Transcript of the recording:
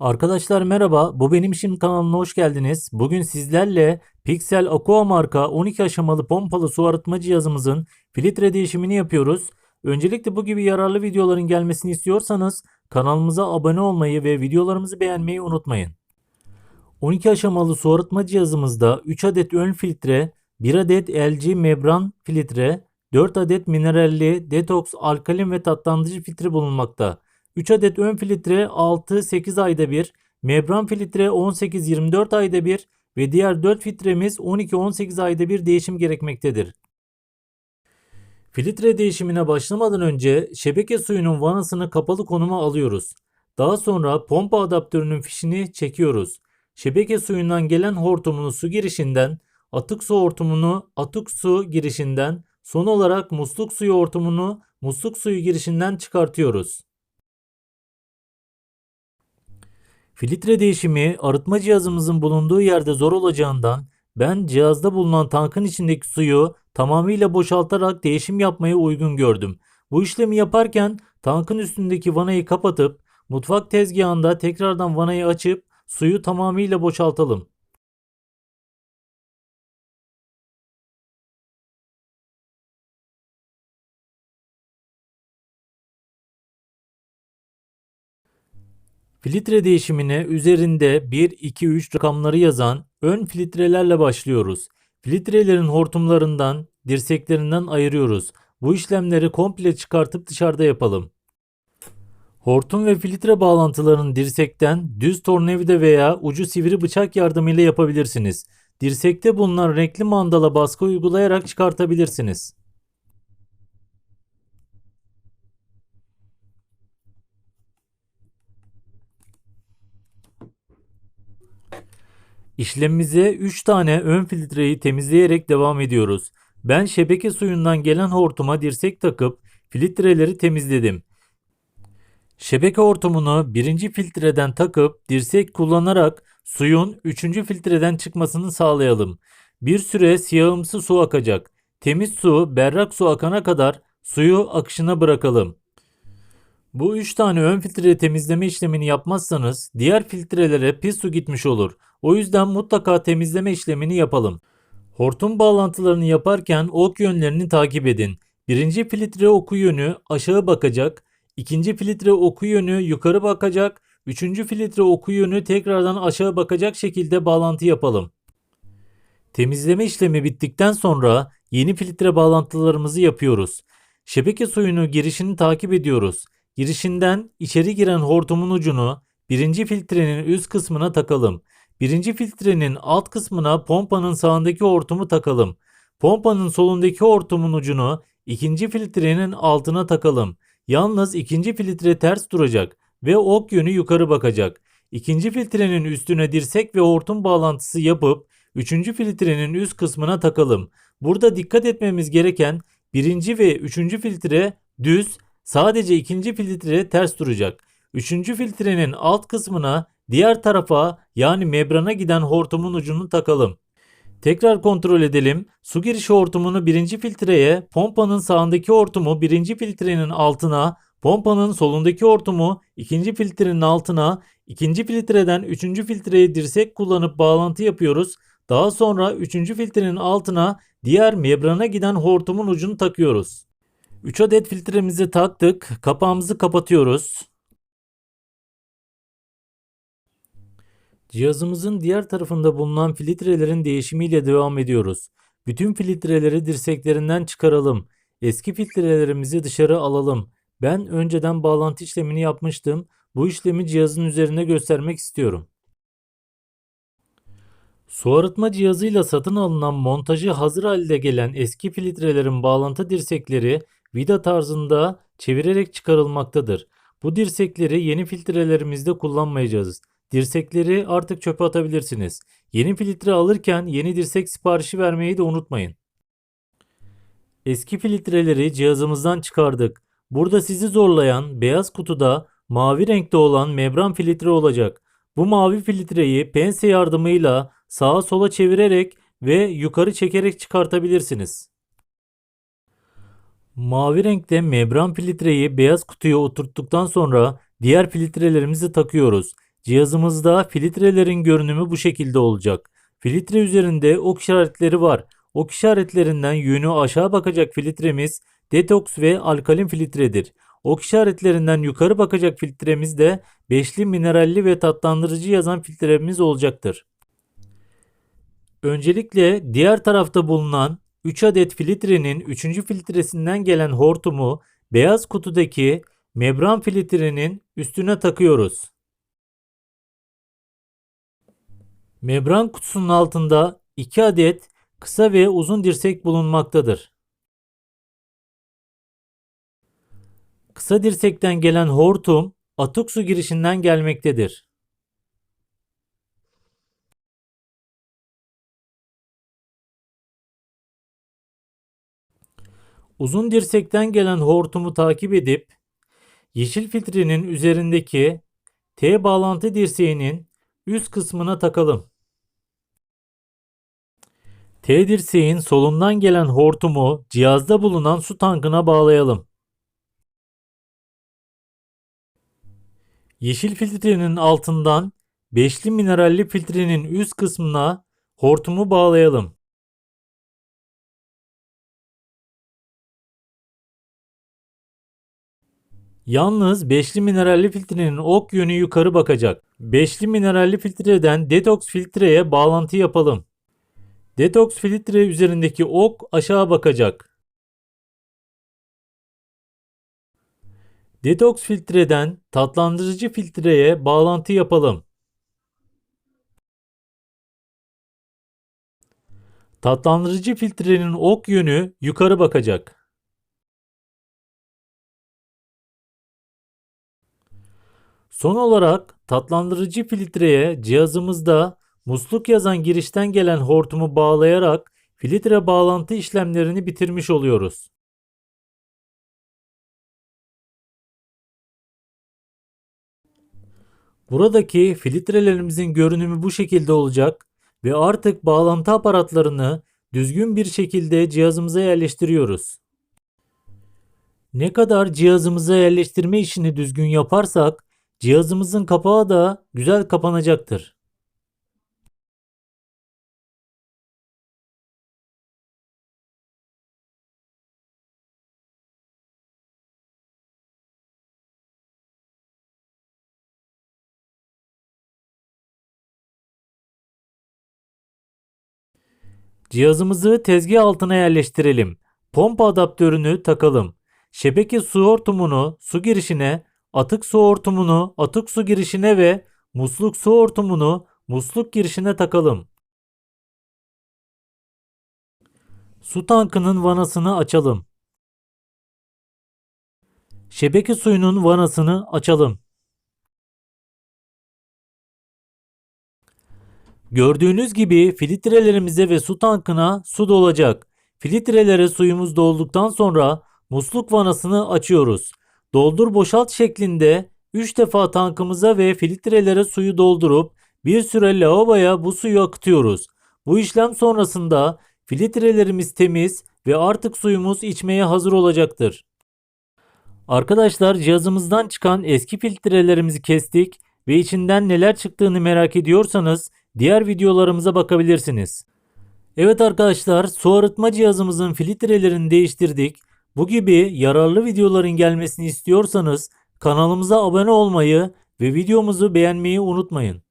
Arkadaşlar merhaba, bu benim işim kanalına hoş geldiniz. Bugün sizlerle Pixel Aqua marka 12 aşamalı pompalı su arıtma cihazımızın filtre değişimini yapıyoruz. Öncelikle bu gibi yararlı videoların gelmesini istiyorsanız kanalımıza abone olmayı ve videolarımızı beğenmeyi unutmayın. 12 aşamalı su arıtma cihazımızda 3 adet ön filtre, 1 adet LG membran filtre, 4 adet mineralli, detoks, alkalin ve tatlandırıcı filtre bulunmakta. 3 adet ön filtre 6-8 ayda bir, membran filtre 18-24 ayda bir ve diğer 4 filtremiz 12-18 ayda bir değişim gerekmektedir. Filtre değişimine başlamadan önce şebeke suyunun vanasını kapalı konuma alıyoruz. Daha sonra pompa adaptörünün fişini çekiyoruz. Şebeke suyundan gelen hortumunu su girişinden, atık su hortumunu atık su girişinden, son olarak musluk suyu hortumunu musluk suyu girişinden çıkartıyoruz. Filtre değişimi arıtma cihazımızın bulunduğu yerde zor olacağından ben cihazda bulunan tankın içindeki suyu tamamıyla boşaltarak değişim yapmayı uygun gördüm. Bu işlemi yaparken tankın üstündeki vanayı kapatıp mutfak tezgahında tekrardan vanayı açıp suyu tamamıyla boşaltalım. Filtre değişimine üzerinde 1, 2, 3 rakamları yazan ön filtrelerle başlıyoruz. Filtrelerin hortumlarından, dirseklerinden ayırıyoruz. Bu işlemleri komple çıkartıp dışarıda yapalım. Hortum ve filtre bağlantılarını dirsekten düz tornavida veya ucu sivri bıçak yardımıyla yapabilirsiniz. Dirsekte bulunan renkli mandala baskı uygulayarak çıkartabilirsiniz. İşlemimize 3 tane ön filtreyi temizleyerek devam ediyoruz. Ben şebeke suyundan gelen hortuma dirsek takıp filtreleri temizledim. Şebeke hortumunu birinci filtreden takıp dirsek kullanarak suyun üçüncü filtreden çıkmasını sağlayalım. Bir süre siyahımsı su akacak. Temiz su, berrak su akana kadar suyu akışına bırakalım. Bu 3 tane ön filtre temizleme işlemini yapmazsanız diğer filtrelere pis su gitmiş olur. O yüzden mutlaka temizleme işlemini yapalım. Hortum bağlantılarını yaparken ok yönlerini takip edin. Birinci filtre oku yönü aşağı bakacak, ikinci filtre oku yönü yukarı bakacak, üçüncü filtre oku yönü tekrardan aşağı bakacak şekilde bağlantı yapalım. Temizleme işlemi bittikten sonra yeni filtre bağlantılarımızı yapıyoruz. Şebeke suyunu girişini takip ediyoruz. Girişinden içeri giren hortumun ucunu birinci filtrenin üst kısmına takalım. Birinci filtrenin alt kısmına pompanın sağındaki hortumu takalım. Pompanın solundaki hortumun ucunu ikinci filtrenin altına takalım. Yalnız ikinci filtre ters duracak ve ok yönü yukarı bakacak. İkinci filtrenin üstüne dirsek ve hortum bağlantısı yapıp üçüncü filtrenin üst kısmına takalım. Burada dikkat etmemiz gereken birinci ve üçüncü filtre düz, sadece ikinci filtre ters duracak. Üçüncü filtrenin alt kısmına diğer tarafa yani membrana giden hortumun ucunu takalım. Tekrar kontrol edelim. Su girişi hortumunu birinci filtreye, pompanın sağındaki hortumu birinci filtrenin altına, pompanın solundaki hortumu ikinci filtrenin altına, ikinci filtreden üçüncü filtreye dirsek kullanıp bağlantı yapıyoruz. Daha sonra üçüncü filtrenin altına diğer membrana giden hortumun ucunu takıyoruz. 3 adet filtremizi taktık. Kapağımızı kapatıyoruz. Cihazımızın diğer tarafında bulunan filtrelerin değişimiyle devam ediyoruz. Bütün filtreleri dirseklerinden çıkaralım. Eski filtrelerimizi dışarı alalım. Ben önceden bağlantı işlemini yapmıştım. Bu işlemi cihazın üzerinde göstermek istiyorum. Su arıtma cihazıyla satın alınan montajı hazır halde gelen eski filtrelerin bağlantı dirsekleri vida tarzında çevirerek çıkarılmaktadır. Bu dirsekleri yeni filtrelerimizde kullanmayacağız. Dirsekleri artık çöpe atabilirsiniz. Yeni filtre alırken yeni dirsek siparişi vermeyi de unutmayın. Eski filtreleri cihazımızdan çıkardık. Burada sizi zorlayan beyaz kutuda mavi renkte olan membran filtre olacak. Bu mavi filtreyi pense yardımıyla sağa sola çevirerek ve yukarı çekerek çıkartabilirsiniz. Mavi renkte membran filtreyi beyaz kutuya oturttuktan sonra diğer filtrelerimizi takıyoruz. Cihazımızda filtrelerin görünümü bu şekilde olacak. Filtre üzerinde ok işaretleri var. Ok işaretlerinden yönü aşağı bakacak filtremiz detoks ve alkalin filtredir. Ok işaretlerinden yukarı bakacak filtremiz de beşli mineralli ve tatlandırıcı yazan filtremiz olacaktır. Öncelikle diğer tarafta bulunan 3 adet filtrenin 3. filtresinden gelen hortumu beyaz kutudaki membran filtrenin üstüne takıyoruz. Membran kutusunun altında 2 adet kısa ve uzun dirsek bulunmaktadır. Kısa dirsekten gelen hortum atık su girişinden gelmektedir. Uzun dirsekten gelen hortumu takip edip yeşil filtrenin üzerindeki T bağlantı dirseğinin üst kısmına takalım. T dirseğin solundan gelen hortumu cihazda bulunan su tankına bağlayalım. Yeşil filtrenin altından beşli mineralli filtrenin üst kısmına hortumu bağlayalım. Yalnız beşli mineralli filtrenin ok yönü yukarı bakacak. Beşli mineralli filtreden detoks filtreye bağlantı yapalım. Detoks filtre üzerindeki ok aşağı bakacak. Detoks filtreden tatlandırıcı filtreye bağlantı yapalım. Tatlandırıcı filtrenin ok yönü yukarı bakacak. Son olarak tatlandırıcı filtreye cihazımızda musluk yazan girişten gelen hortumu bağlayarak filtre bağlantı işlemlerini bitirmiş oluyoruz. Buradaki filtrelerimizin görünümü bu şekilde olacak ve artık bağlantı aparatlarını düzgün bir şekilde cihazımıza yerleştiriyoruz. Ne kadar cihazımıza yerleştirme işini düzgün yaparsak cihazımızın kapağı da güzel kapanacaktır. Cihazımızı tezgah altına yerleştirelim. Pompa adaptörünü takalım. Şebeke su hortumunu su girişine, atık su hortumunu atık su girişine ve musluk su hortumunu musluk girişine takalım. Su tankının vanasını açalım. Şebeke suyunun vanasını açalım. Gördüğünüz gibi filtrelerimize ve su tankına su dolacak. Filtrelere suyumuz dolduktan sonra musluk vanasını açıyoruz. Doldur boşalt şeklinde 3 defa tankımıza ve filtrelere suyu doldurup bir süre lavaboya bu suyu akıtıyoruz. Bu işlem sonrasında filtrelerimiz temiz ve artık suyumuz içmeye hazır olacaktır. Arkadaşlar cihazımızdan çıkan eski filtrelerimizi kestik ve içinden neler çıktığını merak ediyorsanız diğer videolarımıza bakabilirsiniz. Evet arkadaşlar su arıtma cihazımızın filtrelerini değiştirdik. Bu gibi yararlı videoların gelmesini istiyorsanız kanalımıza abone olmayı ve videomuzu beğenmeyi unutmayın.